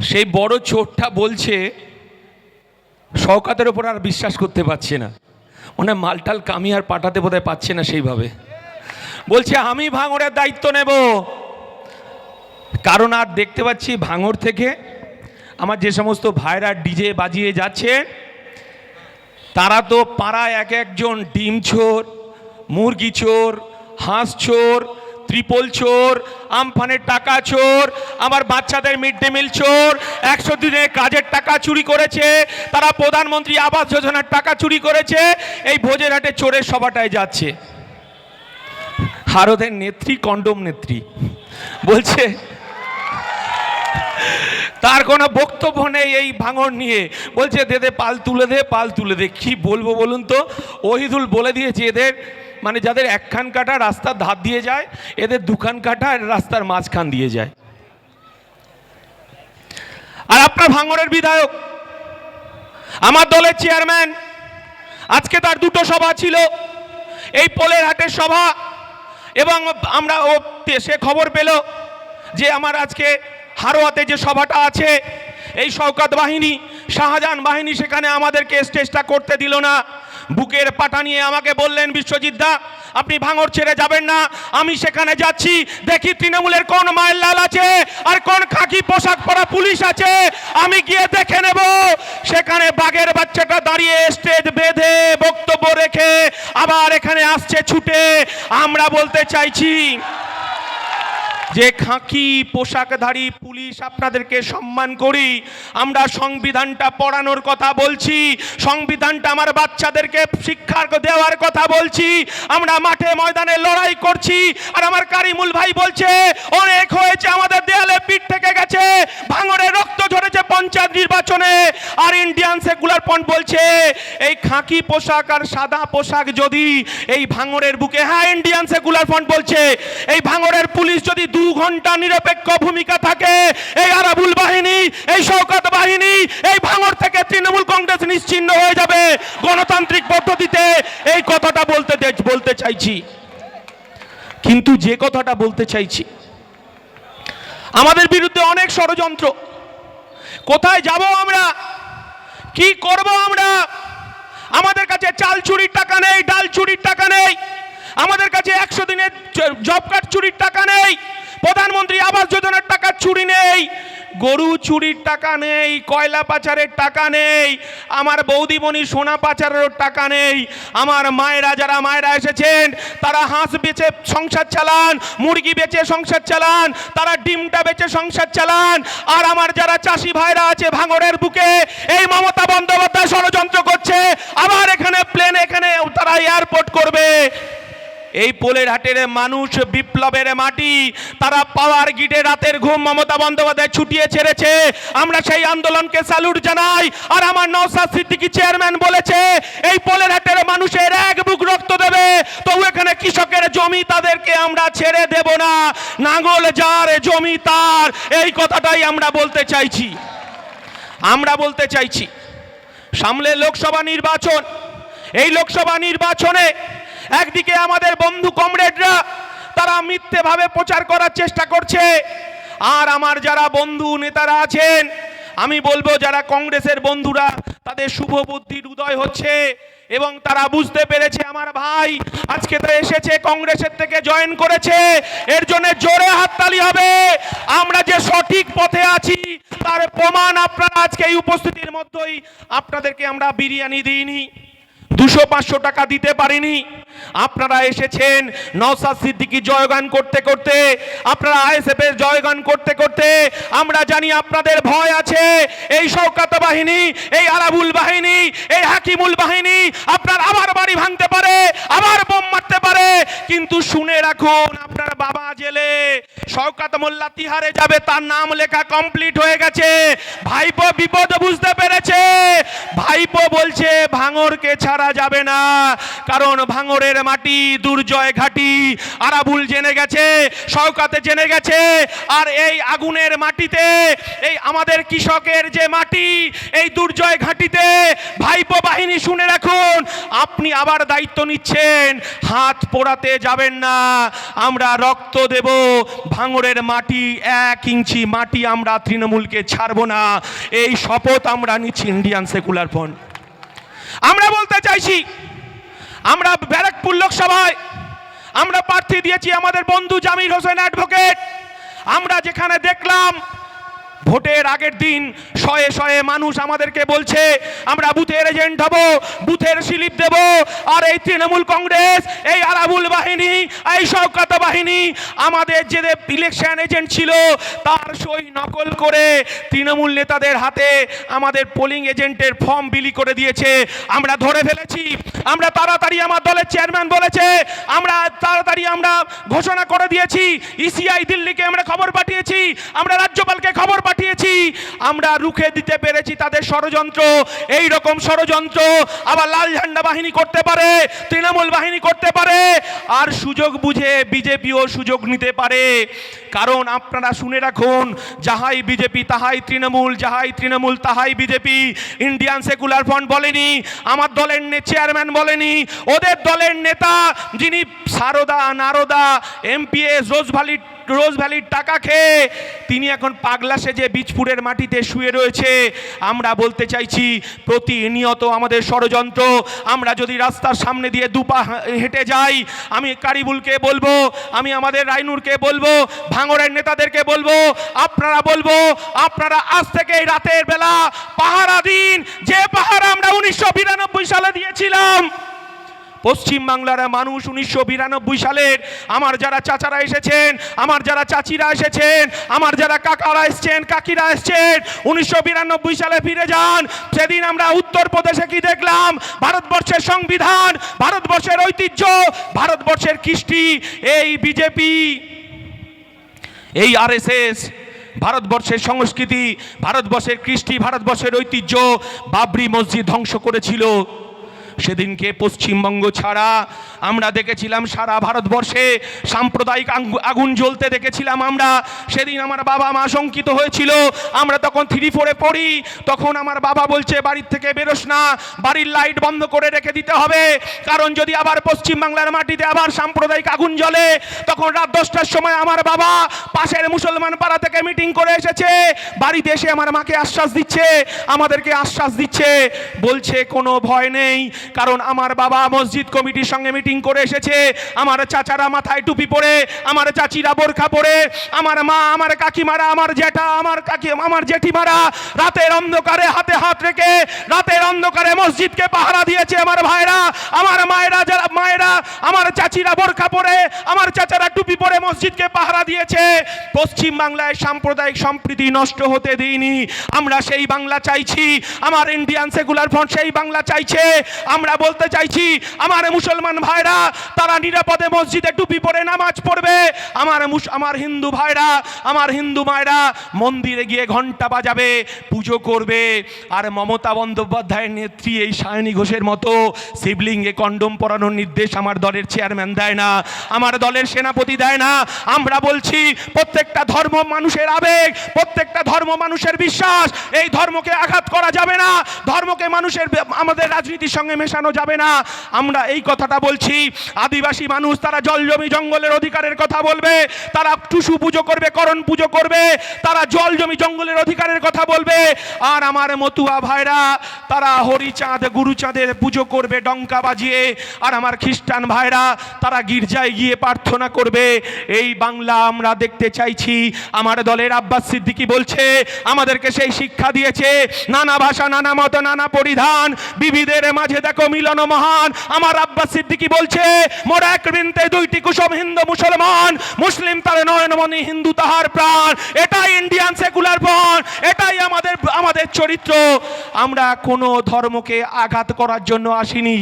সেই বড় চোরটা বলছে, শওকাতের ওপর আর বিশ্বাস করতে পারছে না। মানে মালটাল কামি আর পাঠাতে বোধহয় পাচ্ছে না সেইভাবে। বলছে, আমি ভাঙরের দায়িত্ব নেব। কারণ আর দেখতে পাচ্ছি ভাঙর থেকে আমার যে সমস্ত ভাইরা ডিজে বাজিয়ে যাচ্ছে, তারা তো পাড়ায় এক একজন ডিম চোর, মুরগি চোর, হাঁস চোর ত্রিপল চোর, আমফানের টাকা চোর, আমার বাচ্চাদের মিড ডে মিল চোর, একশো দিনের কাজের টাকা চুরি করেছে, তারা প্রধানমন্ত্রী আবাস যোজনার টাকা চুরি করেছে, এই ভোজের হাটে চোরের সভাটায় যাচ্ছে। হারদের নেত্রী, কন্ডম নেত্রী, বলছে তার কোনো বক্তব্য নেই এই ভাঙন নিয়ে। বলছে, দে দে, পাল তুলে দে, পাল তুলে দে। কি বলব বলুন তো? ওহিদুল বলে দিয়েছে, এদের মানে যাদের একখান কাটা রাস্তার ধার দিয়ে যায়, এদের দুখান কাটা রাস্তার মাঝখান দিয়ে যায়। আর আপনার ভাঙরের বিধায়ক, আমার দলের চেয়ারম্যান, আজকে তার দুটো সভা ছিল, এই পোলের হাটের সভা, এবং আমরা ও সে খবর পেল যে আমার আজকে হারোয়াতে যে সভাটা আছে, এই শওকাত বাহিনী, শাহজাহান বাহিনী সেখানে আমাদেরকে স্টেজটা করতে দিল না। বুকের পাটা নিয়ে আমাকে বললেন, বিশ্বজিৎ দা, আপনি ভাঙর ছেড়ে যাবেন না। আমি সেখানে যাচ্ছি, দেখি তৃণমূলের কোন মায়ের লাল আছে আর কোন খাকি পোশাক পরা পুলিশ আছে। আমি গিয়ে দেখে নেব। সেখানে বাঘের বাচ্চাটা দাঁড়িয়ে স্টেজ বেঁধে বক্তব্য রেখে আবার এখানে আসছে ছুটে। আমরা বলতে চাইছি যে খাঁকি পোশাকধারী পুলিশ আপনাদেরকে সম্মান করি, আমরা সংবিধানটা পড়ানোর কথা বলছি, সংবিধানটা আমার বাচ্চাদেরকে শিক্ষা দেওয়ার কথা বলছি, আমরা মাঠে ময়দানে লড়াই করছি, আর আমার কারিমুল ভাই বলছে, অনেক হয়েছে, আমাদের দেয়ালে পিঠ থেকে গেছে, ভাঙড়ে রক্ত ঝরেছে পঞ্চায়েত নির্বাচনে, আর ইন্ডিয়ান সেকুলার পন্ট বলছে, এই খাঁকি পোশাক আর সাদা পোশাক যদি এই ভাঙড়ের বুকে হ্যাঁ ইন্ডিয়ান সেকুলার ফ্রন্ট বলছে, এই ভাঙড়ের পুলিশ যদি দু ঘণ্টা নিরপেক্ষ ভূমিকা থাকে। এই আরাবুল বাহিনী, এই শওকাত বাহিনী, এই ভাঙর থেকে তৃণমূল কংগ্রেস নিশ্চিন্ন হয়ে যাবে। গণতান্ত্রিক পদ্ধতিতে এই কথাটা বলতে বলতে চাইছি। কিন্তু যে কথাটা বলতে চাইছি, আমাদের বিরুদ্ধে অনেক ষড়যন্ত্র। কোথায় যাব আমরা? কি করব আমরা? আমাদের কাছে চাল চুরির টাকা নেই, ডাল চুরির টাকা নেই। আমাদের কাছে একশো দিনের জব কার্ড চুরির টাকা নেই। প্রধানমন্ত্রী আবাস যোজনার টাকা চুরি নেই, গরু চুরির টাকা নেই, কয়লা পাচারের টাকা নেই, আমার বৌদিমণি সোনা পাচারেরও টাকা নেই, আমার মায়েরা যারা মায়েরা এসেছেন, তারা হাঁস বেচে সংসার চালান, মুরগি বেচে সংসার চালান, তারা ডিমটা বেচে সংসার চালান, আর আমার যারা চাষি ভাইরা আছে ভাঙড়ের বুকে, এই মমতা বন্দ্যোপাধ্যায় ষড়যন্ত্র করছে, আবার এখানে প্লেন এখানে তারা এয়ারপোর্ট করবে। এই পোলের হাটের মানুষ বিপ্লবের মাটি, তারা পাওয়ার গিটে রাতের ঘুম মমতা বন্দ্যোপাধ্যায় ছুটিয়ে ছেড়েছে। আমরা সেই আন্দোলনকে স্যালুট জানাই, আর আমার নওসাদ সিদ্দিকী চেয়ারম্যান বলেছে, এই পোলের হাটের মানুষের এক বুক রক্ত দেবে তবু এখানে কৃষকের জমি তাদেরকে আমরা ছেড়ে দেব না। নাঙ্গল যার জমি তার, এই কথাটাই আমরা বলতে চাইছি। আমরা বলতে চাইছি সামনে লোকসভা নির্বাচন, এই লোকসভা নির্বাচনে একদিকে আমাদের বন্ধু কমরেডরা, তারা মিথ্যেভাবে প্রচার করার চেষ্টা করছে। আর আমার যারা বন্ধু নেতারা আছেন, আমি বলব যারা কংগ্রেসের বন্ধুরা, তাদের শুভ বুদ্ধির উদয় হচ্ছে এবং তারা বুঝতে পেরেছে আমার ভাই আজকে তো এসেছে, কংগ্রেসের থেকে জয়েন করেছে। এর জন্য জোরে হাততালি হবে। আমরা যে সঠিক পথে আছি, তার প্রমাণ আপনারা আজকে এই উপস্থিতির মধ্যেই, আপনাদেরকে আমরা বিরিয়ানি দিইনি, দুশো পাঁচশো টাকা দিতে পারিনি। আপনারা এসেছেন নওসাদ সিদ্দিকি জয়গান করতে করতে, আপনারা আইএসএফ এর জয়গান করতে করতে, আমরা জানি আপনাদের ভয় আছে, এই শওকাত বাহিনী, এই আরাবুল বাহিনী, এই হাকিমুল বাহিনী, আপনার আবার বাড়ি ভাঙতে পারে, আবার বোম মারতে পারে, কিন্তু শুনে রাখুন, আপনার বাবা জেলে শওকাত মোল্লা তিহারে যাবে, তার নাম লেখা কমপ্লিট হয়ে গেছে। ভাইপো বিপদ বুঝতে পেরেছে। ভাইপো বলছে, ভাঙরকে ছাড়া যাবে না, কারণ ভাঙরের মাটি, দুর্জয় ঘাটি। আরাবুল জেনে গেছে, শওকাতে জেনে গেছে, আর এই আগুনের মাটিতে, এই আমাদের কৃষকের যে মাটি, এই দুর্জয় ঘাটিতে, ভাইপো বাহিনী শুনে রাখুন, আপনি আবার দায়িত্ব নিচ্ছেন, হাত পোড়াতে যাবেন না, আমরা রক্ত দেব ভাঙরের মাটি, এক ইঞ্চি মাটি আমরা তৃণমূলকে ছাড়ব না, এই শপথ আমরা নিচ্ছি ইন্ডিয়ান সেকুলার ফ্রন্ট। আমরা বলতে চাইছি আমরা ব্যারাকপুর লোকসভায় আমরা প্রার্থী দিয়েছি আমাদের বন্ধু জামির হোসেন অ্যাডভোকেট। আমরা যেখানে দেখলাম ভোটের আগের দিন শয়ে শয়ে মানুষ আমাদেরকে বলছে, আমরা বুথের এজেন্ট হব, বুথের স্লিপ দেব, আর এই তৃণমূল কংগ্রেস, এই আরাবুল বাহিনী, এই শওকাত বাহিনী, আমাদের যে ইলেকশন এজেন্ট ছিল, তার সই নকল করে তৃণমূল নেতাদের হাতে আমাদের পোলিং এজেন্টের ফর্ম বিলি করে দিয়েছে। আমরা ধরে ফেলেছি, আমরা তাড়াতাড়ি আমার দলের চেয়ারম্যান বলেছে, আমরা তাড়াতাড়ি আমরা ঘোষণা করে দিয়েছি ইসিআই দিল্লিকে আমরা খবর পাঠিয়েছি, আমরা রাজ্যপালকে খবর পাঠিয়েছি, আমরা রুখে দিতে পেরেছি তাদের ষড়যন্ত্র। এই রকম ষড়যন্ত্র আবার লাল ঝান্ডা বাহিনী করতে পারে, তৃণমূল বাহিনী করতে পারে, আর সুযোগ বুঝে বিজেপিও সুযোগ নিতে পারে। কারণ আপনারা শুনে রাখুন, যাহাই বিজেপি তাহাই তৃণমূল, যাহাই তৃণমূল তাহাই বিজেপি। ইন্ডিয়ান সেকুলার ফ্রন্ট বলেনি, আমার দলের চেয়ারম্যান বলেনি, ওদের দলের নেতা যিনি সারদা, নারদা এমপিএস রোজভ্যালি রোজ ভ্যালির টাকা খেয়ে তিনি এখন পাগলা সেজে বীজপুরের মাটিতে শুয়ে রয়েছে। আমরা বলতে চাইছি, প্রতিনিয়ত আমাদের ষড়যন্ত্র, আমরা যদি রাস্তার সামনে দিয়ে দুপা হেঁটে যাই, আমি কারিবুলকে বলব, আমি আমাদের রাইনুরকে বলব, ভাঙড়ের নেতাদেরকে বলব, আপনারা বলব, আপনারা আজ থেকে রাতের বেলা পাহারা দিন। যে পাহারা আমরা উনিশশো বিরানব্বই সালে দিয়েছিলাম পশ্চিম বাংলার মানুষ উনিশশো বিরানব্বই সালের, আমার যারা চাচারা এসেছেন, আমার যারা চাচিরা এসেছেন, আমার যারা কাকারা এসছেন, কাকিরা এসছেন, উনিশশো বিরানব্বই সালে ফিরে যান। সেদিন আমরা উত্তরপ্রদেশে কি দেখলাম? ভারতবর্ষের সংবিধান, ভারতবর্ষের ঐতিহ্য, ভারতবর্ষের কৃষ্টি, এই বিজেপি, এই আরএসএস, ভারতবর্ষের সংস্কৃতি, ভারতবর্ষের কৃষ্টি, ভারতবর্ষের ঐতিহ্য, বাবরি মসজিদ ধ্বংস করেছিল। সেদিনকে পশ্চিমবঙ্গ ছাড়া আমরা দেখেছিলাম সারা ভারতবর্ষে সাম্প্রদায়িক আগুন জ্বলতে দেখেছিলাম আমরা। সেদিন আমার বাবা মা শঙ্কিত হয়েছিল। আমরা তখন থ্রি ফোরে পড়ি। তখন আমার বাবা বলছে, বাড়ির থেকে বেরোস না। বাড়ির লাইট বন্ধ করে রেখে দিতে হবে। কারণ যদি আবার পশ্চিমবাংলার মাটিতে আবার সাম্প্রদায়িক আগুন জ্বলে, তখন রাত দশটার সময় আমার বাবা পাশের মুসলমান পাড়া থেকে মিটিং করে এসেছে। বাড়িতে এসে আমার মাকে আশ্বাস দিচ্ছে। আমাদেরকে আশ্বাস দিচ্ছে। বলছে, কোনো ভয় নেই। কারণ আমার বাবা মসজিদ কমিটির সঙ্গে মিটিং করে এসেছে। আমার চাচারা মাথায় টুপি পরে, আমার চাচিরা বোরখা পরে, আমার মা, আমার কাকিমারা, আমার জ্যাঠা, আমার কাকি, আমার জেঠিমারা রাতের অন্ধকারে হাতে হাত রেখে, রাতের অন্ধকারে মসজিদকে পাহারা দিয়েছে আমার ভাইরা। আমার মায়েরা যারা, মায়েরা, আমার চাচিরা বোরখা পরে, আমার চাচারা টুপি পরে মসজিদকে পাহারা দিয়েছে। পশ্চিম বাংলায় সাম্প্রদায়িক সম্প্রীতি নষ্ট হতে দিইনি। আমরা সেই বাংলা চাইছি, আমার ইন্ডিয়ান সেকুলার ফ্রন্ট সেই বাংলা চাইছে। আমরা বলতে চাইছি, আমার মুসলমান ভাইরা, তারা নিরাপদে মসজিদে টুপি পরে নামাজ পড়বে। আমার আমার হিন্দু ভাইরা, আমার হিন্দু মায়েরা, মন্দিরে গিয়ে ঘণ্টা বাজাবে, পুজো করবে। আর মমতা বন্দ্যোপাধ্যায়ের নেত্রী এই সায়নী ঘোষের মতো, শিবলিঙ্গে কন্ডম পরানোর নির্দেশ আমার দলের চেয়ারম্যান দেয় না, আমার দলের সেনাপতি দেয় না। আমরা বলছি, প্রত্যেকটা ধর্ম মানুষের আবেগ, প্রত্যেকটা ধর্ম মানুষের বিশ্বাস, এই ধর্মকে আঘাত করা যাবে না। ধর্মকে মানুষের আমাদের রাজনীতির সঙ্গে মেশানো যাবে না। আমরা এই কথাটা বলছি। আদিবাসী মানুষ, তারা জল জমি জঙ্গলের অধিকারের কথা বলবে। তারা টুসু পুজো করবে, করণ পুজো করবে। তারা জল জমি জঙ্গলের অধিকারের কথা বলবে। আর আমার মতুয়া ভাইরা, তারা হরিচাঁদ, গুরুচাঁদের পুজো করবে ডঙ্কা বাজিয়ে। আর আমার খ্রিস্টান ভাইরা, তারা গির্জায় গিয়ে প্রার্থনা করবে। এই বাংলা আমরা দেখতে চাইছি। আমার দলের আব্বাস সিদ্দিকি বলছে, আমাদেরকে সেই শিক্ষা দিয়েছে। নানা ভাষা, নানা মত, নানা পরিধান। বিবিধের মাঝে দেখো মিলন মহান। আমার আব্বাস সিদ্দিকি বলছে মোরা এক বৃন্তে দুইটি কুসুম হিন্দু মুসলমান, মুসলিম তার নয়নমণি হিন্দু তাহার প্রাণ। এটাই ইন্ডিয়ান সেকুলার ফ্রন্ট এটাই আমাদের আমাদের চরিত্র। আমরা কোনো ধর্মকে আঘাত করার জন্য আসিনি।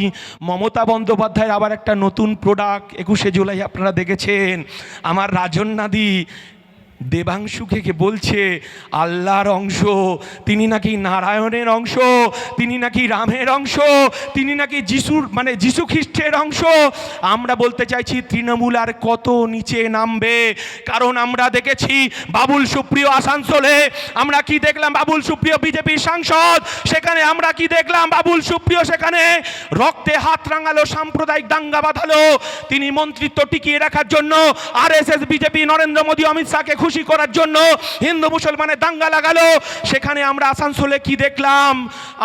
মমতা বন্দ্যোপাধ্যায়ের আবার একটা নতুন প্রোডাক্ট একুশে জুলাই আপনারা দেখেছেন। আমার রাজন্যাদি দেবাংশুকে কে বলছে, আল্লাহর অংশ, তিনি নাকি নারায়ণের অংশ, তিনি নাকি রামের অংশ, তিনি নাকি যিশুর মানে যিশু খ্রিস্টের অংশ। আমরা বলতে চাইছি, তৃণমূল আর কত নিচে নামবে? কারণ আমরা দেখেছি, বাবুল সুপ্রিয় আসানসোলে আমরা কি দেখলাম? বাবুল সুপ্রিয় বিজেপির সাংসদ, সেখানে আমরা কি দেখলাম? বাবুল সুপ্রিয় সেখানে রক্তে হাত রাঙালো, সাম্প্রদায়িক দাঙ্গা বাঁধালো। তিনি মন্ত্রিত্ব টিকিয়ে রাখার জন্য R S S BJP, Narendra Modi, Amit শাহকে খুশি করার জন্য হিন্দু মুসলমানের দাঙ্গা লাগালো। সেখানে আমরা আসানসোলে কি দেখলাম?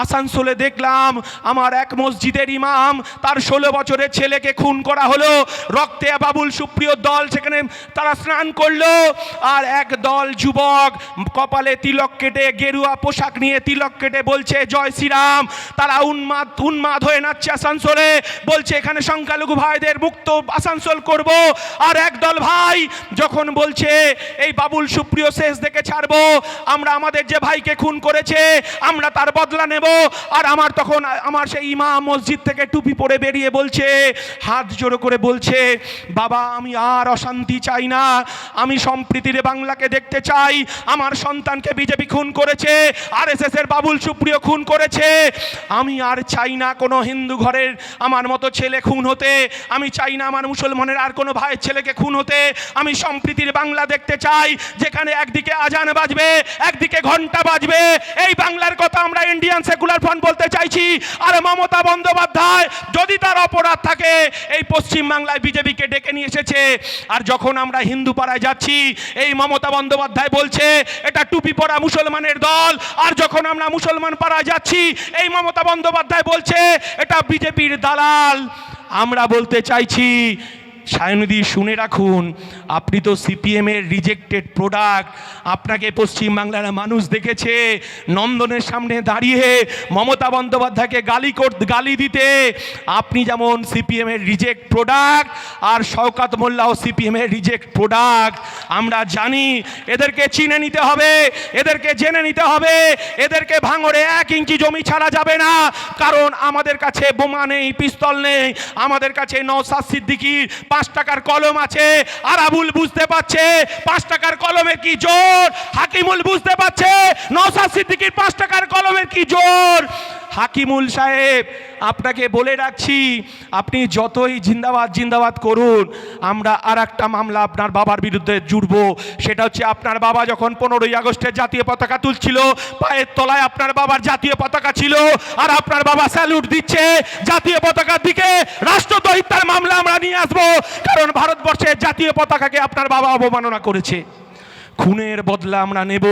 আসানসোলে দেখলাম আমার এক মসজিদের ইমাম তার ষোলো বছরের ছেলেকে খুন করা হলো। রক্তে বাবুল সুপ্রিয় দল সেখানে তারা স্নান করল আর এক দল যুবক কপালে তিলক কেটে, গেরুয়া পোশাক নিয়ে তিলক কেটে বলছে, জয় শ্রীরাম। তারা উন্মাদ উন্মাদ হয়ে নাচছে আসানসোলে। বলছে, এখানে সংখ্যালঘু ভাইদের মুক্ত আসানসোল করব। আর একদল ভাই যখন বলছে, এই বাবুল সুপ্রিয় শেষ দেখে ছাড়বো। আমরা আমাদের যে ভাইকে খুন করেছে, আমরা তার বদলা নেব। আর আমার তখন, আমার সেই ইমা মসজিদ থেকে টুপি পরে বেরিয়ে বলছে, হাত জোড়ো করে বলছে, বাবা, আমি আর অশান্তি চাই না। আমি সম্প্রীতির বাংলাকে দেখতে চাই। আমার সন্তানকে বিজেপি খুন করেছে আর এর বাবুল সুপ্রিয় খুন করেছে। আমি আর চাই না কোনো হিন্দু ঘরের আমার মতো ছেলে খুন হতে। আমি চাই না আমার মুসলমানের আর কোনো ভাইয়ের ছেলেকে খুন হতে। আমি সম্প্রীতির বাংলা দেখতে চাই, যেখানে একদিকে আজান বাজবে, একদিকে ঘণ্টা বাজবে। এই বাংলার কথা আমরা ইন্ডিয়ান সেকুলার ফ্রন্ট বলতে চাইছি। আর মমতা বন্দ্যোপাধ্যায়, যদি তার অপরাধ থাকে, এই পশ্চিম বাংলায় বিজেপিকে ডেকে নিয়ে এসেছে। আর যখন আমরা হিন্দু পাড়ায় যাচ্ছি। এই মমতা বন্দ্যোপাধ্যায় বলছে, এটা টুপি পরা মুসলমানের দল, আর যখন আমরা মুসলমান পাড়া যাচ্ছি, এই মমতা বন্দ্যোপাধ্যায় বলছে, এটা বিজেপির দালাল। আমরা বলতে চাইছি সায়নদী শুনে রাখুন, আপনি তো সিপিএমের রিজেক্টেড প্রোডাক্ট আপনাকে পশ্চিমবাংলার মানুষ দেখেছে, নন্দনের সামনে দাঁড়িয়ে মমতা বন্দ্যোপাধ্যায়কে গালি কর গালি দিতে। আপনি যেমন সিপিএমের রিজেক্ট প্রোডাক্ট আর শওকাত মোল্লাও সিপিএমের রিজেক্ট প্রোডাক্ট আমরা জানি এদেরকে চিনে নিতে হবে, এদেরকে জেনে নিতে হবে, এদেরকে ভাঙড়ে এক ইঞ্চি জমি ছাড়া যাবে না। কারণ আমাদের কাছে বোমা নেই, পিস্তল নেই, আমাদের কাছে নৌসাদ সিদ্দিকির পাঁচ টাকার কলম আছে। আর আবুল বুঝতে পারছে পাঁচ টাকার কলমের কি জোর? হাকিমুল বুঝতে পারছে? নৌসাদ সিদ্দিকির পাঁচ টাকার কলমের কি জোর? হাকিমুল সাহেব, আপনাকে বলে রাখছি, আপনি যতই জিন্দাবাদ জিন্দাবাদ করুন, আমরা আর একটা মামলা আপনার বাবার বিরুদ্ধে জুড়ব। সেটা হচ্ছে আপনার বাবা যখন পনেরোই আগস্টের জাতীয় পতাকা তুলছিল, পায়ের তলায় আপনার বাবার জাতীয় পতাকা ছিল, আর আপনার বাবা স্যালুট দিচ্ছে জাতীয় পতাকার দিকে রাষ্ট্রদ্রোহিতার মামলা আমরা নিয়ে আসব, কারণ ভারতবর্ষের জাতীয় পতাকাকে আপনার বাবা অবমাননা করেছে। খুনের বদলা আমরা নেব।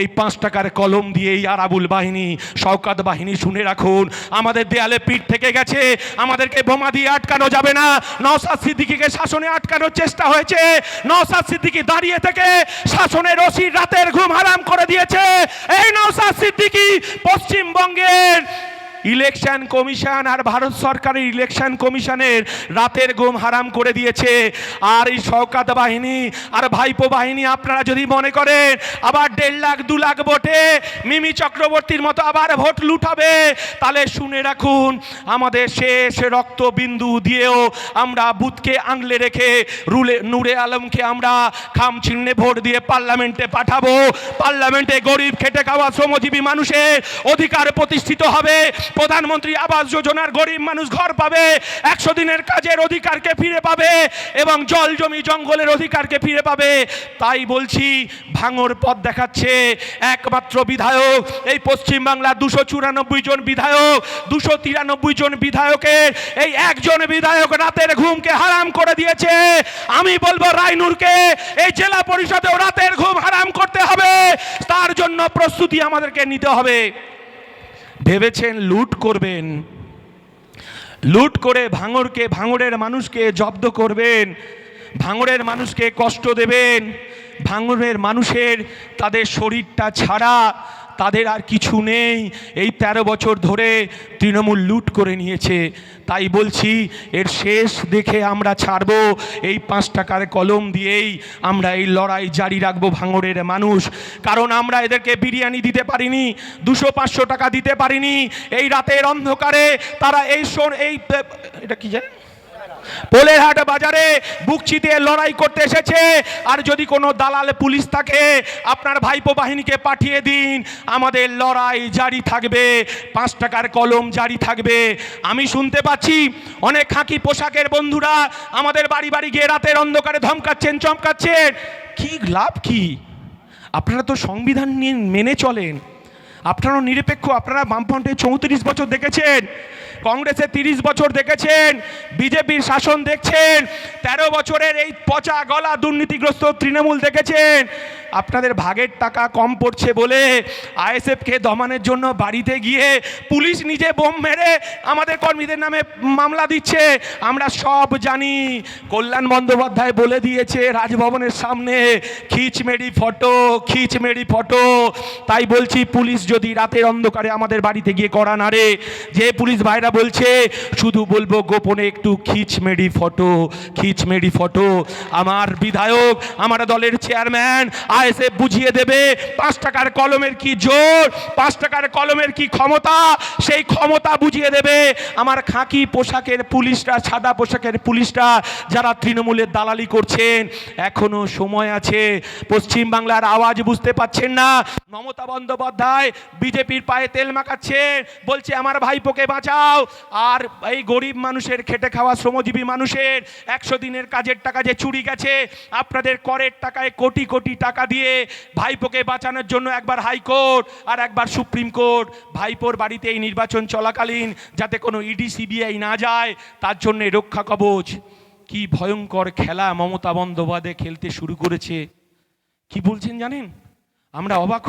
এই পাঁচ টাকার কলম দিয়ে এই আরাবুল বাহিনী, শওকাত বাহিনী শুনে রাখুন। আমাদের দেয়ালে পিঠ থেকে গেছে। আমাদেরকে বোমা দিয়ে আটকানো যাবে না। নওসাদ সিদ্দিকিকে শাসনে আটকানোর চেষ্টা হয়েছে। নওসাদ সিদ্দিকি দাঁড়িয়ে থেকে শাসনের রশির রাতের ঘুম হারাম করে দিয়েছে। এই নওসাদ সিদ্দিকি পশ্চিমবঙ্গের ইলেকশন কমিশন আর ভারত সরকারের ইলেকশন কমিশনের রাতের ঘুম হারাম করে দিয়েছে। আর এই শওকাত বাহিনী আর ভাইপো বাহিনী, আপনারা যদি মনে করেন, আবার দেড় লাখ, দু লাখ ভোটে মিমি চক্রবর্তীর মতো আবার ভোট লুটাবে, তাহলে শুনে রাখুন, আমাদের শেষ রক্তবিন্দু দিয়েও আমরা বুথকে আংলে রেখে রুলে, নূরে আলমকে আমরা খাম ছিন্নে ভোট দিয়ে পার্লামেন্টে পাঠাবো। পার্লামেন্টে গরিব খেটে খাওয়া শ্রমজীবী মানুষের অধিকার প্রতিষ্ঠিত হবে। প্রধানমন্ত্রী আবাস যোজনার গরিব মানুষ ঘর পাবে, একশো দিনের কাজের অধিকারকে ফিরে পাবে এবং জল জমি জঙ্গলের অধিকারকে ফিরে পাবে। তাই বলছি, ভাঙর পথ দেখাচ্ছে। একমাত্র বিধায়ক, এই পশ্চিমবাংলার দুশো চুরানব্বই জন বিধায়ক, দুশো তিরানব্বই জন বিধায়কের এই একজন বিধায়ক রাতের ঘুমকে হারাম করে দিয়েছে। আমি বলব, রায়নুরকে এই জেলা পরিষদেও রাতের ঘুম হারাম করতে হবে। তার জন্য প্রস্তুতি আমাদেরকে নিতে হবে। ভেবেছেন লুট করবেন। লুট করে ভাঙরকে, ভাঙরের মানুষকে জব্দ করবেন। ভাঙরের মানুষকে কষ্ট দেবেন। ভাঙরের মানুষের তাদের শরীরটা ছাড়া তাদের আর কিছু নেই। এই ১৩ বছর ধরে তৃণমূল লুট করে নিয়েছে। তাই বলছি, এর শেষ দেখে আমরা ছাড়ব। এই পাঁচ টাকার কলম দিয়েই আমরা এই লড়াই জারি রাখব ভাঙড়ের মানুষ। কারণ আমরা এদেরকে বিরিয়ানি দিতে পারিনি, দুশো পাঁচশো টাকা দিতে পারিনি। এই রাতের অন্ধকারে তারা এই এই, এটা কি জানেন পোলেরহাট বাজারে বুক চিতিয়ে লড়াই করতে এসেছে। আর যদি কোনো দালাল পুলিশ থাকে, আপনার ভাইপো বাহিনীকে পাঠিয়ে দিন। আমাদের লড়াই জারি থাকবে, পাঁচ টাকার কলম জারি থাকবে। আমি শুনতে পাচ্ছি অনেক খাঁকি পোশাকের বন্ধুরা আমাদের বাড়ি বাড়ি গিয়ে রাতের অন্ধকারে ধমকাচ্ছেন, চমকাচ্ছেন। কি লাভ কি? আপনারা তো সংবিধান নিয়ে মেনে চলেন। আপনারাও নিরপেক্ষ, আপনারা বামফ্রন্টে চৌত্রিশ বছর দেখেছেন। কংগ্রেসে তিরিশ বছর দেখেছেন, বিজেপির শাসন দেখছেন, তেরো বছরের এই পচা গলা দুর্নীতিগ্রস্ত তৃণমূল দেখেছেন। আপনাদের ভাগের টাকা কম পড়ছে বলে আইএসএফকে দমানোর জন্য বাড়িতে গিয়ে পুলিশ নিজে বোম মেরে আমাদের কর্মীদের নামে মামলা দিচ্ছে। আমরা সব জানি, কল্যাণ বন্দ্যোপাধ্যায় বলে দিয়েছে রাজভবনের সামনে খিচমেরি ফটো খিচমেরি ফটো। তাই বলছি, পুলিশ যদি রাতের অন্ধকারে আমাদের বাড়িতে গিয়ে করা নাড়ে, যে পুলিশ ভাইরা বলছে, শুধু বলব গোপনে একটু খিচমেরি ফটো খিচমেরি ফটো। আমার বিধায়ক, আমার দলের চেয়ারম্যান, আইএসএফ বুঝিয়ে দেবে, পাঁচ টাকার কলমের কি জোর, পাঁচ টাকার কলমের কি ক্ষমতা? সেই ক্ষমতা বুঝিয়ে দেবে আমার খাঁকি পোশাকের পুলিশরা, সাদা পোশাকের পুলিশরা, যারা তৃণমূলের দালালি করছেন। এখনও সময় আছে পশ্চিম বাংলার আওয়াজ বুঝতে পাচ্ছেন না। মমতা বন্দ্যোপাধ্যায় বিজেপির পায়ে তেল মাখাচ্ছেন, বলছে, আমার ভাইপোকে বাঁচাও। আর এই গরিব মানুষের খেটে খাওয়া শ্রমজীবী মানুষের একশো দিনের কাজের টাকা যে চুরি গেছে, আপনাদের করের টাকায় কোটি কোটি টাকা দিয়ে ভাইপোকে বাঁচানোর জন্য একবার হাইকোর্ট আর একবার সুপ্রিম কোর্ট। ভাইপোর বাড়িতে এই নির্বাচন চলাকালীন যাতে কোনো ইডি সিবিআই না যায়, তার জন্য রক্ষা কবচ। কি ভয়ঙ্কর খেলা মমতা বন্দ্যোপাধ্যায় খেলতে শুরু করেছে। কি বলছেন জানেন? আমরা অবাক